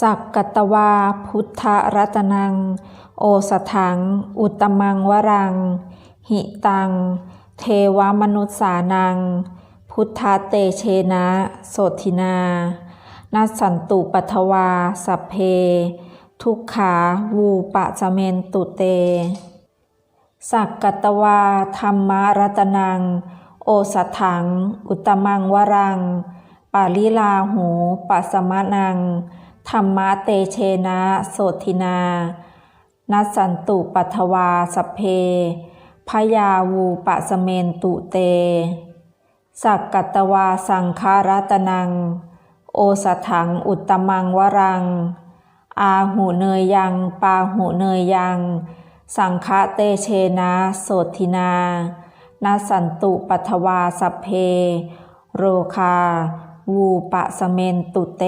สักกตวาพุทธรัตนัง โอสถัง อุตมังวรัง หิตัง เทวมนุษสานัง พุทธเตเชนะโสทินานัสสันตุปัทวา สัพเพ ทุกขาวูปะสเมนตุเต สักกตวาธรรมรัตนัง โอสถัง อุตตมังวรัง ปาลิลาหูปัสมะนัง ธรรมะเตเชนะโสทินา นัสสันตุปัทวาสเพพยาวูปะสเมนตุเต สักกัตวาสังคารัตนัง โอสถังอุตตมังวรัง อาหูเนยยังปาหูเนยยัง สังฆะเตเชนะโสทินานาสันตุปัทวาสเพ โรคา วูปะสเมนตุเต